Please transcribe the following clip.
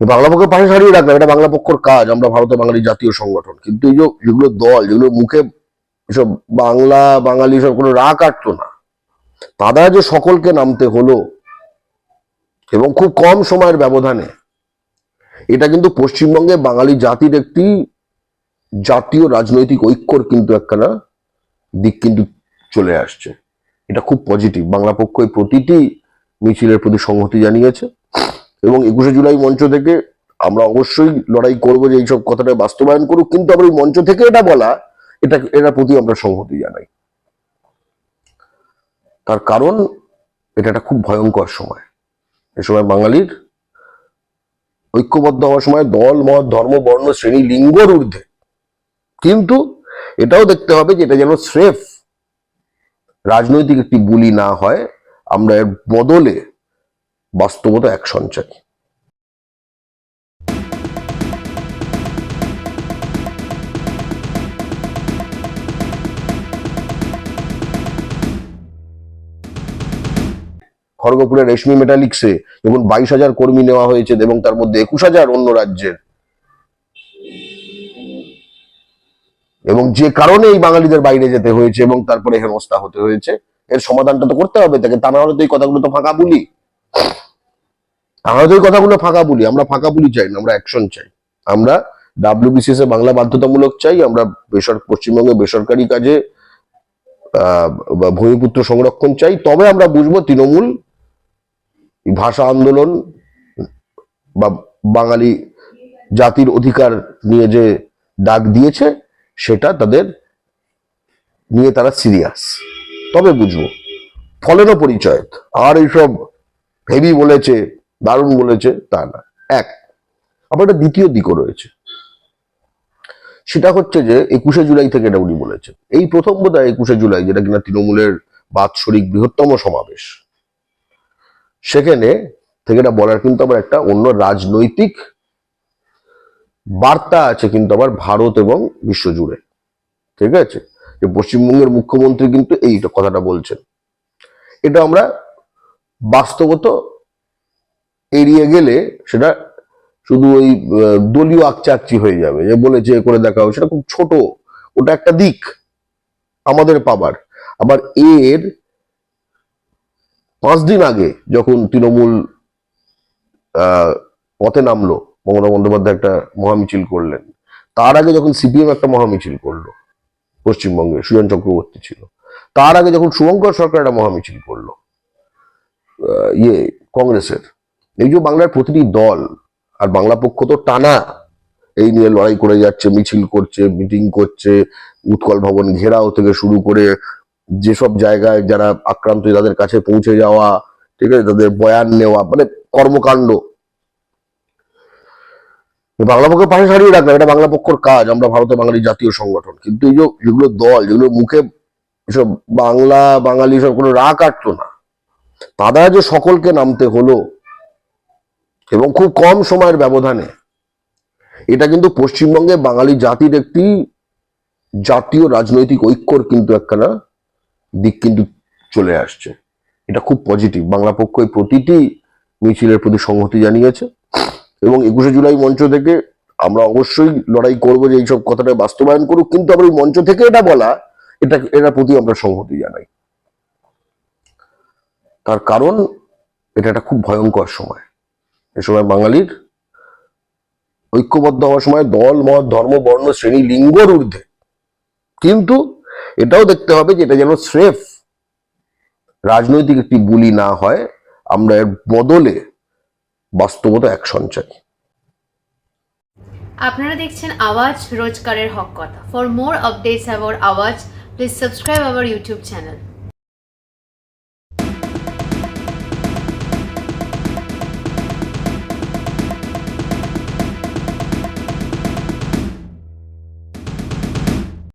বাংলা পক্ষের পাশে সারিয়ে রাখলাম, এটা বাংলা পক্ষর কাজ, আমরা ভারতের বাঙালি জাতীয় সংগঠন। কিন্তু এই যেগুলো দল, যেগুলো মুখে এসব বাংলা, বাঙালি সব কোনো রা কাটতো না। তারা যে সকলকে নামতে হলো, এবং খুব কম সময়ের ব্যবধানে, এটা কিন্তু পশ্চিমবঙ্গে বাঙালি জাতির একটি জাতীয় রাজনৈতিক ঐক্যর কিন্তু একখানা দিক কিন্তু চলে আসছে। এটা খুব পজিটিভ বাংলা পক্ষ প্রতিটি মিছিলের প্রতি সংহতি জানিয়েছে। এবং একুশে জুলাই মঞ্চ থেকে আমরা অবশ্যই লড়াই করব যে এইসব কথাটা বাস্তবায়ন করুক, কিন্তু আবার এই মঞ্চ থেকে এটা বলা, এটা, এটার প্রতি আমরা সংহতি জানাই। তার কারণ, এটা একটা খুব ভয়ঙ্কর সময়। এ সময় বাঙালির ঐক্যবদ্ধ হওয়ার সময় দল, মত, ধর্ম, বর্ণ, শ্রেণি লিঙ্গর ঊর্ধ্বে। কিন্তু এটাও দেখতে হবে যে এটা যেন স্রেফ রাজনৈতিক একটি বুলি না হয়, আমরা এর বদলে বাস্তবতা অ্যাকশন চাই খড়গপুরের রেশমি মেটালিক্সে যখন বাইশ হাজার কর্মী নেওয়া হয়েছে, এবং তার মধ্যে একুশ হাজার অন্য রাজ্যের। এবং যে কারণে এই বাঙালিদের বাইরে যেতে হয়েছে এবং তারপরে হেনস্থা হতে হয়েছে, এর সমাধানটা তো করতে হবে, তাকে তা না হলে তো এই কথাগুলো তো ফাঁকা বলি। এই কথাগুলো ফাঁকা বলি, আমরা ফাঁকা বলি চাই না, আমরা অ্যাকশন চাই। আমরা ডাব্লিউবিসিএস এ বাংলা বাধ্যতামূলক চাই, আমরা বেসর, পশ্চিমবঙ্গে বেসরকারি কাজে ভূমিপুত্র সংরক্ষণ চাই, তবে আমরা বুঝব তৃণমূল ভাষা আন্দোলন, বা বাঙালি জাতির অধিকার নিয়ে যে ডাক দিয়েছে, সেটা তাদের নিয়ে তারা সিরিয়াস তবে বুঝব, ফলেরও পরিচয়, আর এইসব হেভি বলেছে দারুণ বলেছে তা না। এক, আবার একটা দ্বিতীয় দিকও রয়েছে। সেটা হচ্ছে যে একুশে জুলাই থেকে এটা উনি বলেছেন। এই প্রথম বোধ হয় একুশে জুলাই, যেটা কিনা তৃণমূলের বাৎসরিক বৃহত্তম সমাবেশ। সেখানে থেকে এটা বলার কিন্তু আবার একটা অন্য রাজনৈতিক বার্তা আছে কিন্তু আবার ভারত এবং বিশ্বজুড়ে ঠিক আছে? যে পশ্চিমবঙ্গের মুখ্যমন্ত্রী কিন্তু এই কথাটা বলছেন। এটা আমরা বাস্তবত এড়িয়ে গেলে সেটা শুধু ওই দলীয় আকচাকচি হয়ে যাবে। যে বলেছে করে হবে সেটা খুব ছোট। ওটা একটা দিক আমাদের পাবার। আবার এর পাঁচ দিন আগে যখন তৃণমূল পথে নামলো, মমতা বন্দ্যোপাধ্যায় একটা মহামিছিল করলেন, তার আগে যখন সিপিএম একটা মহামিছিল করল, পশ্চিমবঙ্গে সুজন চক্রবর্তী ছিল, তার আগে যখন শুভঙ্কর সরকার একটা মহামিছিল করল ইয়ে কংগ্রেসের এই যে বাংলার প্রতিটি দল আর বাংলা পক্ষ তো টানা এই নিয়ে লড়াই করে যাচ্ছে, মিছিল করছে, মিটিং করছে, উৎকল ভবন ঘেরাও থেকে শুরু করে যেসব জায়গায় যারা আক্রান্ত তাদের কাছে পৌঁছে যাওয়া, ঠিক আছে, তাদের বয়ান নেওয়া মানে কর্মকাণ্ড। বাংলা পক্ষের পাশে সারিয়ে রাখলাম, এটা বাংলা পক্ষর কাজ, আমরা ভারতের বাঙালি জাতীয় সংগঠন। কিন্তু এই যেগুলো দল, যেগুলো মুখে এসব বাংলা, বাঙালি সব কোনো রা কাটতো না। তারা যে সকলকে নামতে হলো। এবং খুব কম সময়ের ব্যবধানে। এটা কিন্তু পশ্চিমবঙ্গে বাঙালি জাতির একটি জাতীয় রাজনৈতিক ঐক্যর কিন্তু একখানা দিক কিন্তু চলে আসছে। এটা খুব পজিটিভ বাংলা পক্ষ প্রতিটি মিছিলের প্রতি সংহতি জানিয়েছে এবং একুশে জুলাই মঞ্চ থেকে আমরা অবশ্যই লড়াই করব যে এইসব কথাটা বাস্তবায়ন করুক, কিন্তু আবার এই মঞ্চ থেকে এটা বলা, এটা, এটার প্রতি আমরা সংহতি জানাই। তার কারণ এটা একটা খুব ভয়ঙ্কর সময়। এ সময় বাঙালির ঐক্যবদ্ধ হওয়ার সময় দল, মত, ধর্ম, বর্ণ, শ্রেণি লিঙ্গর ঊর্ধ্বে কিন্তু এটাও দেখতে হবে যে এটা যেন স্রেফ রাজনৈতিক একটি বুলি না হয়, আমরা এর বদলে বাস্তবতা অ্যাকশন চাই আপনারা দেখছেন আওয়াজ রোজকারের হক কথা। For more updates about Awaaz please subscribe our YouTube channel